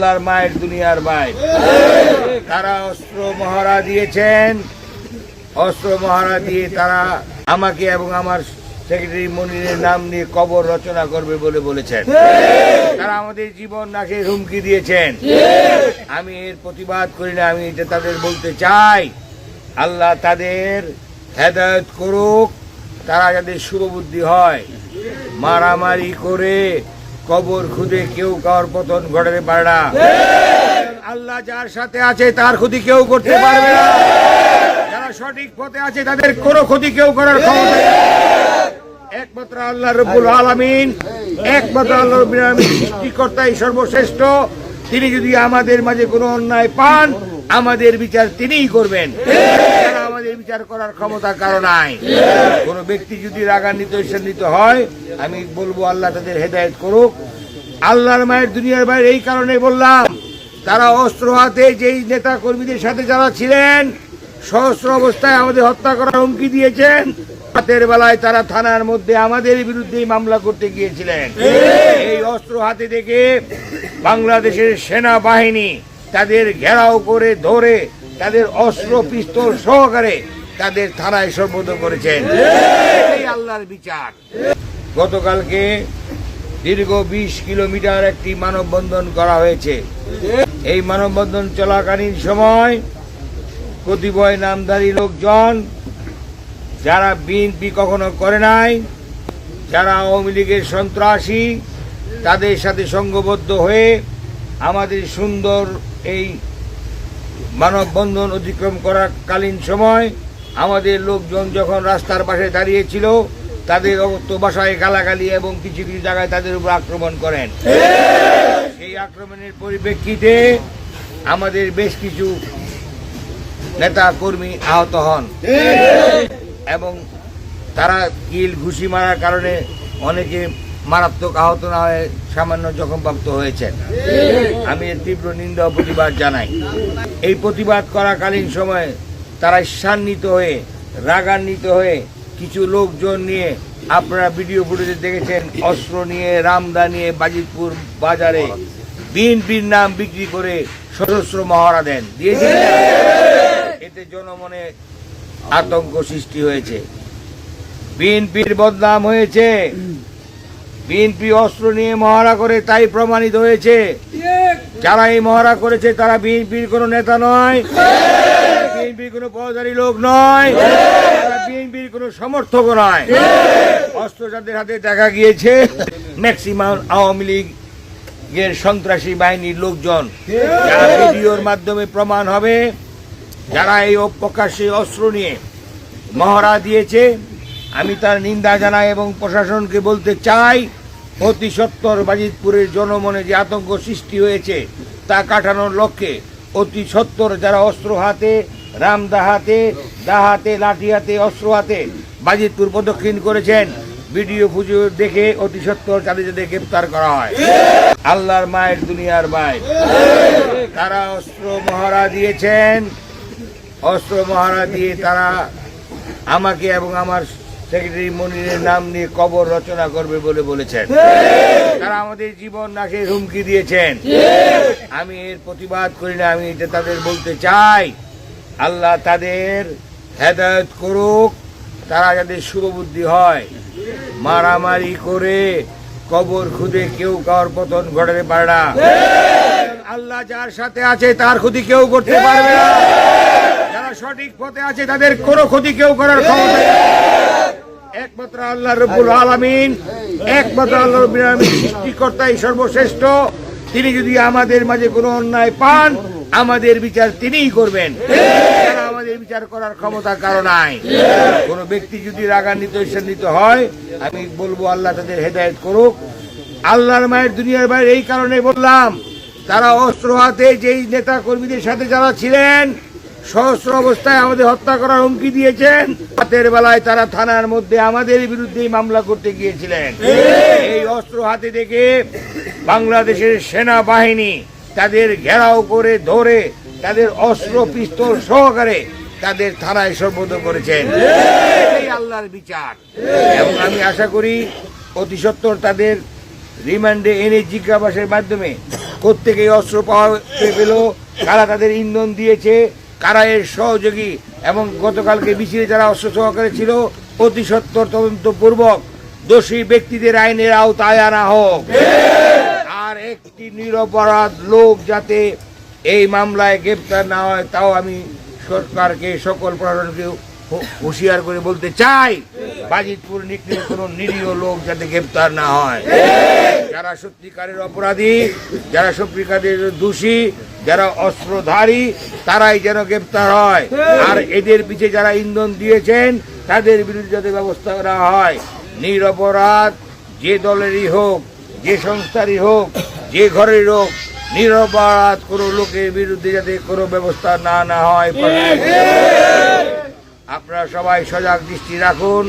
আল্লাহর মায়ের দুনিয়ার ভাই। তারা অস্ত্র মহারা দিয়েছেন। অস্ত্র মহারা দিয়ে তারা আমাকে এবং আমার সেক্রেটারি মনিরের নাম নিয়ে কবর রচনা করবে বলে বলেছেন। তারা আমাদের জীবন নাশের হুমকি দিয়েছেন। আমি এর প্রতিবাদ করি না, আমি এটা তাদের বলতে চাই। আল্লাহ তাদের হেদায়ত করুক, তারা যাদের শুভবুদ্ধি হয়। মারামারি করে কবর খুদে কেউ কার পতন ঘটাতে পারে না। আল্লাহ যার সাথে আছে, তার ক্ষতি কেউ করতে পারবে না। যারা সঠিক পথে আছে, তাদের কোনো ক্ষতি কেউ করার ক্ষমতা একমাত্র আল্লাহ রব্বুল আলামিন, একমাত্র আল্লাহ আলামিন সৃষ্টিকর্তাই সর্বশ্রেষ্ঠ। তিনি যদি আমাদের মাঝে কোনো অন্যায় পান, আমাদের বিচার তিনিই করবেন। বিচার করার ক্ষমতা কারও নাই। কোন ব্যক্তি যদি রাগান্বিত ঈর্ষান্বিত হয়, আমি বলব আল্লাহ তাদের হেদায়েত করুক। আল্লাহর মায়ের দুনিয়ার বাইরে এই কারণে বললাম, তারা অস্ত্র হাতে যেই নেতা কর্মীদের সাথে যারা ছিলেন, সহস্র অবস্থায় আমাদের হত্যা করার হুমকি দিয়েছেন, রাতের বেলায় তারা থানার মধ্যে আমাদের বিরুদ্ধেই মামলা করতে গিয়েছিলেন। এই অস্ত্র হাতে দেখে বাংলাদেশের সেনাবাহিনী তাদের ঘেরাও করে ধরে তাদের অস্ত্র পিস্তল সহকারে তাদের থানায় সর্বত করেছেন। আল্লাহর বিচার। গতকালকে দীর্ঘ বিশ কিলোমিটার একটি মানববন্ধন করা হয়েছে। এই মানববন্ধন চলাকালীন সময় কতিপয় নামধারী লোকজন, যারা বিএনপি কখনো করে নাই, যারা আওয়ামী লীগের সন্ত্রাসী, তাদের সাথে সঙ্গবদ্ধ হয়ে আমাদের সুন্দর এই মানববন্ধন অতিক্রম করাকালীন সময় আমাদের লোকজন যখন রাস্তার পাশে দাঁড়িয়েছিল, তাদের অগত্য বাসায় গালাগালি এবং কিছু কিছু জায়গায় তাদের উপর আক্রমণ করেন। সেই আক্রমণের পরিপ্রেক্ষিতে আমাদের বেশ কিছু নেতা কর্মী আহত হন। এবং তারা কিল ঘুষি মারার কারণে অনেকে মারাত্মক আহত না হয়ে সামান্য জখমপ্রাপ্ত হয়েছেন। আমি এর তীব্র নিন্দা প্রতিবাদ জানাই। এই প্রতিবাদ করাকালীন সময়ে তারা ঈর্ষান্বিত হয়ে, রাগান্বিত হয়ে কিছু লোকজন নিয়ে আপনারা ভিডিও ফুটেজে দেখেছেন, অস্ত্র নিয়ে রামদা নিয়ে বাজিতপুর বাজারে বিএনপির নাম বিক্রি করে সশস্ত্র মহড়া দেন। এতে জনমনে আতঙ্ক সৃষ্টি হয়েছে। বিএনপির বদনাম হয়েছে। বিএনপি অস্ত্র নিয়ে মহড়া করে তাই প্রমাণিত হয়েছে। যারা এই মহড়া করেছে তারা বিএনপির কোনো নেতা নয়। বিএনপির কোনো পদারি লোক নয়। তারা বিএনপির কোনো সমর্থক নয়। অস্ত্র যাদের হাতে দেখা গিয়েছে ম্যাক্সিমাম আওয়ামী লীগ এর সন্ত্রাসী বাহিনীর লোকজন। ভিডিওর মাধ্যমে প্রমাণ হবে, যারা এই প্রকাশ্যে অস্ত্র নিয়ে মহড়া দিয়েছে, আমি তার নিন্দা জানাই এবং প্রশাসনকে বলতে চাই অতি সত্তর বাজিতপুরের জনমনে যে আতঙ্ক সৃষ্টি হয়েছে, তা কাটানোর লক্ষ্যে অতি সত্তর যারা অস্ত্র হাতে, রামদা হাতে, দা হাতে, লাঠি হাতে, অস্ত্র হাতে বাজিতপুর প্রদক্ষিণ করেছেন, ভিডিও পুজো দেখে অতি সত্তর তাদের যাতে গ্রেপ্তার করা হয়। আল্লাহর মায়ের দুনিয়ার ভাই তারা অস্ত্র মহারা দিয়েছেন। অস্ত্র মহারা দিয়ে তারা আমাকে এবং আমার সেক্রেটারি মনিরের নাম নিয়ে কবর রচনা করবে বলে বলেছেন। তারা আমাদের জীবন নাশের হুমকি দিয়েছেন। আমি এর প্রতিবাদ করি না, আমি এটা তাদের বলতে চাই। আল্লাহ তাদের হেদায়ত করুক, তারা যাদের শুভবুদ্ধি হয়। মারামারি করে কবর খুদে কেউ কার পতন ঘটাতে পারে না। আল্লাহ যার সাথে আছে তার ক্ষতি কেউ করতে পারবে না। যারা সঠিক পথে আছে তাদের কোনো ক্ষতি কেউ করার ক্ষমতা। একমাত্র আল্লাহ রব্বুল আলামিন, একমাত্র আল্লাহ রব্বুল আলামিন সৃষ্টিকর্তাই সর্বশ্রেষ্ঠ। তিনি যদি আমাদের মাঝে কোনো অন্যায় পান, আমাদের বিচার তিনিই করবেন। আমাদের বিচার করার ক্ষমতা কারও নাই। কোন ব্যক্তি যদি রাগান্বিত ঈর্ষান্বিত হয়, আমি বলব আল্লাহ তাদের হেদায়েত করুক। আল্লাহর মায়ের দুনিয়ার বাইরে এই কারণে বললাম, তারা অস্ত্র হাতে যেই নেতা কর্মীদের সাথে যারা ছিলেন সহস্র অবস্থায় আমাদের হত্যা করার হুমকি দিয়েছেন। রাতের বেলায় তারা থানার মধ্যে আমাদের বিরুদ্ধেই মামলা করতে গিয়েছিলেন। এই অস্ত্র হাতে দেখে বাংলাদেশের সেনাবাহিনী তাদের ঘেরাও করে ধরে, তাদের অস্ত্র পিস্তল সহকারে তাদের থানায় সর্বত করেছেন। এই আল্লাহর বিচার। এবং আমি আশা করি অতি সত্বর তাদের রিমান্ডে এনে জিজ্ঞাসাবাসের মাধ্যমে প্রত্যেকে অস্ত্র পাওয়া পেল। কারা তাদের ইন্ধন দিয়েছে কারা এর সহযোগী এবং গতকালকে মিছিলে যারা অস্ত্র সহকারে ছিল, অতি সত্তর তদন্তপূর্বক দোষী ব্যক্তিদের আইনের আওতায় আনা হোক। আর একটি নিরপরাধ লোক যাতে এই মামলায় গ্রেপ্তার না হয়, তাও আমি সরকারকে সকল প্রশাসনকে হুঁশিয়ার করে বলতে চাই, বাজিতপুর নিকলির কোনো নিরীহ লোক যাতে গ্রেপ্তার না হয়। যারা সত্যিকারের অপরাধী, যারা সত্যিকারের দোষী, যারা অস্ত্রধারী, তারাই যেন গ্রেপ্তার হয়। আর এদের পিছে যারা ইন্ধন দিয়েছেন, তাদের বিরুদ্ধে যাতে ব্যবস্থা করা হয়। নিরপরাধ যে দলেরই হোক, যে সংস্থারই হোক, যে ঘরের হোক, নিরপরাধ কোনো লোকের বিরুদ্ধে যাতে কোনো ব্যবস্থা না না হয়। আপনারা সবাই সজাগ দৃষ্টি রাখুন।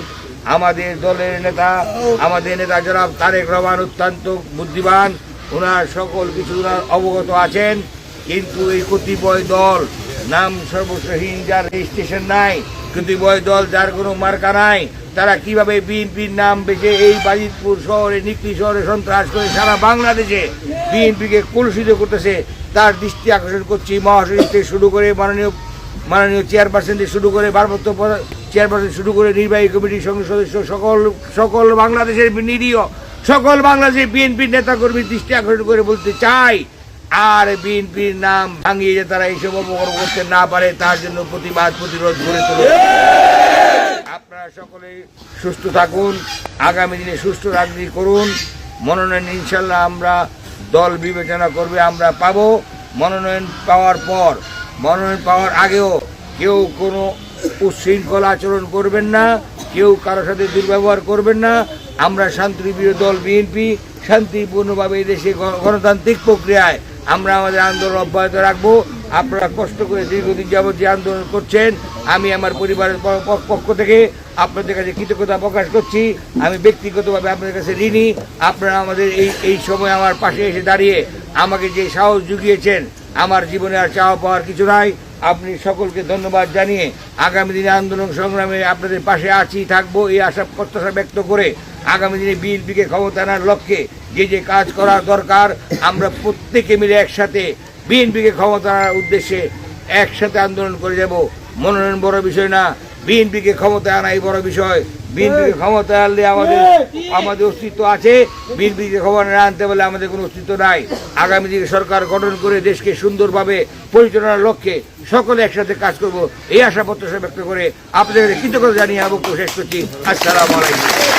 আমাদের দলের নেতা, আমাদের নেতা জনাব তারেক রহমান অত্যন্ত বুদ্ধিমান। ওনার সকল কিছু অবগত আছেন, কিন্তু এই কতিপয় দল নাম সর্বস্বহীন যার রেজিস্ট্রেশন নাই, কতিপয় দল যার কোনো মার্কা নাই, তারা কীভাবে বিএনপির নাম বেঁচে এই বাজিতপুর শহরে নিকলি শহরে সন্ত্রাস করে সারা বাংলাদেশে বিএনপিকে কলুষিত করতেছে, তার দৃষ্টি আকর্ষণ করছি। মহাসচিব থেকে শুরু করে মাননীয় মাননীয় চেয়ারপারসন থেকে শুরু করে প্রধান- চেয়ারপারসন শুরু করে নির্বাহী কমিটির সঙ্গে সদস্য, সকল সকল বাংলাদেশের নিরীহ, সকল বাংলাদেশের বিএনপির নেতাকর্মীর দৃষ্টি আকর্ষণ করে বলতে চাই, আর বিএনপির নাম ভাঙিয়ে যে তারা এইসব অপকর্ম করতে না পারে, তার জন্য প্রতিবাদ, প্রতিরোধ গড়ে তোলে। আপনারা সকলে সুস্থ থাকুন, আগামী দিনে সুস্থ রাজনীতি করুন। মনোনয়ন ইনশাল্লাহ আমরা দল বিবেচনা করবে, আমরা পাবো। মনোনয়ন পাওয়ার পর, মনোনয়ন পাওয়ার আগেও কেউ কোনো উচ্ছৃঙ্খল আচরণ করবেন না, কেউ কারোর সাথে দুর্ব্যবহার করবেন না। আমরা শান্তিপ্রিয় দল বিএনপি, শান্তিপূর্ণভাবে এই দেশে গণ- গণতান্ত্রিক প্রক্রিয়ায় আমরা আমাদের আন্দোলন অব্যাহত রাখব। আপনারা কষ্ট করে দীর্ঘদিন যাবত যে আন্দোলন করছেন, আমি আমার পরিবারের পক্ষ থেকে আপনাদের কাছে কৃতজ্ঞতা প্রকাশ করছি। আমি ব্যক্তিগতভাবে আপনাদের কাছে ঋণী। আপনারা আমাদের এই এই সময় আমার পাশে এসে দাঁড়িয়ে আমাকে যে সাহস জুগিয়েছেন, আমার জীবনে আর চাওয়া পাওয়ার কিছু নাই। আপনি সকলকে ধন্যবাদ জানিয়ে আগামী দিনে আন্দোলন সংগ্রামে আপনাদের পাশে আছি, থাকব এই আশা প্রত্যাশা ব্যক্ত করে আগামী দিনে বিএনপিকে ক্ষমতা আনার লক্ষ্যে যে যে কাজ করা দরকার, আমরা প্রত্যেকে মিলে একসাথে বিএনপিকে ক্ষমতা আনার উদ্দেশ্যে একসাথে আন্দোলন করে যাব। মনোনয়ন বড় বিষয় না, বিএনপিকে ক্ষমতা আনাই বড় বিষয়। বিএনপিকে ক্ষমতা আনলে আমাদের আমাদের অস্তিত্ব আছে। বিএনপিকে ক্ষমতা না আনতে বলে আমাদের কোনো অস্তিত্ব নাই। আগামী দিনে সরকার গঠন করে দেশকে সুন্দরভাবে পরিচালনার লক্ষ্যে সকলে একসাথে কাজ করব। এই আশা প্রত্যাশা ব্যক্ত করে আপনাদের কৃতজ্ঞতা জানিয়ে আবক্ত শেষ করছি। আসসালামু আলাইকুম।